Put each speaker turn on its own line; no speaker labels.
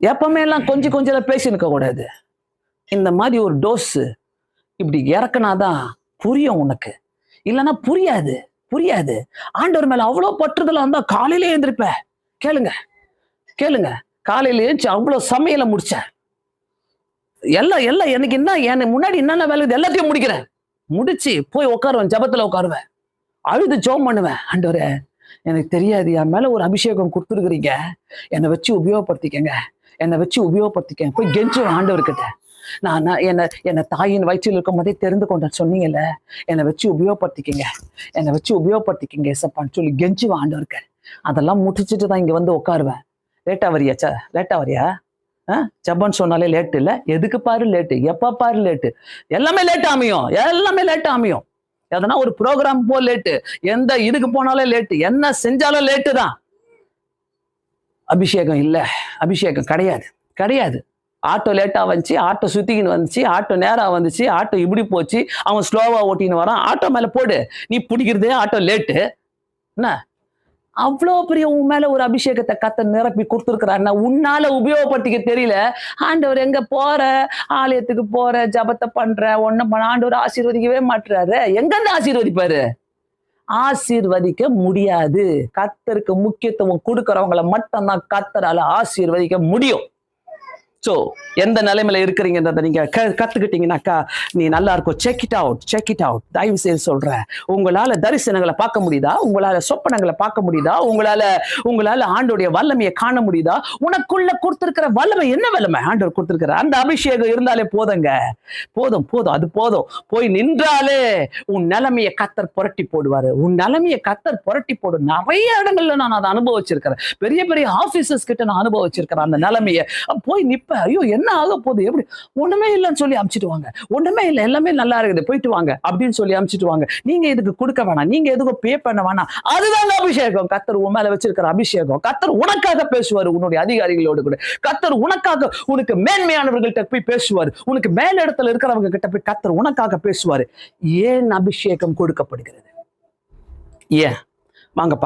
எப்பவுமே எல்லாம் கொஞ்சம் கொஞ்சம் பேசினுக்க கூடாது. இந்த மாதிரி ஒரு டோஸ் இப்படி இறக்குனாதான் புரியும் உனக்கு. இல்லைன்னா புரியாது புரியாது. ஆண்டவர் மேல அவ்வளோ பற்றுதலா இருந்தா காலையிலே எழுந்திருப்ப. கேளுங்க கேளுங்க. காலையில எழுந்துச்சு அவ்வளோ சமையலை முடிச்சேன் எல்லாம் எல்லாம் எனக்கு என்ன எனக்கு முன்னாடி என்னென்ன வேலை இருக்குது எல்லாத்தையும் முடிக்கிறேன். முடிச்சு போய் உட்காருவேன் ஜபத்துல உட்காருவேன். அழுது ஜோம் பண்ணுவேன். ஆண்டவரே எனக்கு தெரியாது என் மேல ஒரு அபிஷேகம் கொடுத்துருக்குறீங்க. என்னை வச்சு உபயோகப்படுத்திக்கங்க. என்னை வச்சு உபயோகப்படுத்திக்க போய் கெஞ்சுவேன் ஆண்டவர்கிட்ட. நான் நான் என்னை என்னை தாயின் வயிற்றில் இருக்கும் போதே தெரிந்து கொண்டேன். சொன்னீங்கல்ல என்னை வச்சு உபயோகப்படுத்திக்கங்க. என்னை வச்சு உபயோகப்படுத்திக்கிங்க ஏசப்பான்னு சொல்லி கெஞ்சு ஆண்டவருக்கு அதெல்லாம் முடிச்சுட்டு தான் இங்கே வந்து உட்காருவேன். லேட்டாக வரியா ச லேட்டாக வரியா? ஆ ஜப்பான் சொன்னாலே லேட்டு இல்லை? எதுக்கு பாரு லேட்டு? எப்போ பாரு லேட்டு? எல்லாமே லேட் அமையும். எல்லாமே லேட் அமையும். எதனா ஒரு ப்ரோக்ராம் போ லேட்டு. எந்த இதுக்கு போனாலும் லேட்டு. என்ன செஞ்சாலும் லேட்டு தான். அபிஷேகம் இல்லை. அபிஷேகம் கிடையாது. கிடையாது. ஆட்டோ லேட்டாக வந்துச்சு ஆட்டோ சுத்திக்கின்னு வந்துச்சு ஆட்டோ நேராக வந்துச்சு ஆட்டோ இப்படி போச்சு அவன் ஸ்லோவாக ஓட்டின்னு வரான். ஆட்டோ மேலே போடு. நீ பிடிக்கிறதே ஆட்டோ லேட்டு என்ன? அவ்வளோ பெரிய உன் மேலே ஒரு அபிஷேகத்தை கத்த நிரப்பி கொடுத்துருக்கிறாருன்னா உன்னால உபயோகப்படுத்திக்க தெரியல. ஆண்டவர் எங்க போற? ஆலயத்துக்கு போற ஜபத்தை பண்ற ஒன்னும் பண்ண ஆண்டவர் ஆசீர்வதிக்கவே மாட்டுறாரு எங்கேருந்து ஆசீர்வதிப்பாரு? ஆசீர்வதிக்க முடியாது. கத்தருக்கு முக்கியத்துவம் கொடுக்கறவங்கள மட்டும்தான் கத்தரால ஆசீர்வதிக்க முடியும். ஸோ எந்த நிலைமையில இருக்கிறீங்கன்றத நீங்க க- கத்துக்கிட்டீங்கன்னாக்கா நீ நல்லா இருக்கும். Check it out check it out தயவு செய்து சொல்றேன். உங்களால தரிசனங்களை பார்க்க முடியுதா? உங்களால சொப்பனங்களை பார்க்க முடியுதா? உங்களால உங்களால ஆண்டோடைய வல்லமையை காண முடியுதா? உனக்குள்ள கொடுத்திருக்கிற வல்லமை என்ன வல்லமை? ஆண்டவர் கொடுத்திருக்கிற அந்த அபிஷேகம் இருந்தாலே போதுங்க. போதும் போதும் அது போதும். போய் நின்றாலே உன் நிலைமையை கத்தர் புரட்டி போடுவாரு. உன் நிலைமையை கத்தர் புரட்டி போடும் நிறைய இடங்கள்ல நான் அதை அனுபவிச்சிருக்கிறேன். பெரிய பெரிய ஆபீசர்ஸ் கிட்ட நான் அனுபவிச்சிருக்கிறேன் அந்த நிலைமையை. போய் நிப்ப ஐயோ என்ன ஆக போகுது? எப்படி? ஒண்ணுமே இல்லைன்னு சொல்லி அமுச்சிட்டு வாங்க. ஒண்ணுமே இல்லை. எல்லாமே நல்லா இருக்குது. போயிட்டு வாங்க. அப்படின்னு சொல்லி அமுச்சிட்டு வாங்க. நீங்க இதுக்கு கொடுக்க வேணாம். நீங்க எதுக்கும் பே பண்ண வேணாம். அதுதாங்க அபிஷேகம். கத்தர் உன் மேல வச்சிருக்கிற அபிஷேகம். கத்தர் உனக்காக பேசுவார் உன்னுடைய அதிகாரிகளோடு கூட. கத்தர் உனக்காக உனக்கு மேன்மையானவர்கள்ட்ட போய் பேசுவார். உனக்கு மேல இடத்துல இருக்கிறவங்க கிட்ட போய் கத்தர் உனக்காக பேசுவார். ஏன் அபிஷேகம் கொடுக்கப்படுகிறது? ஏன்? வாங்கப்பா.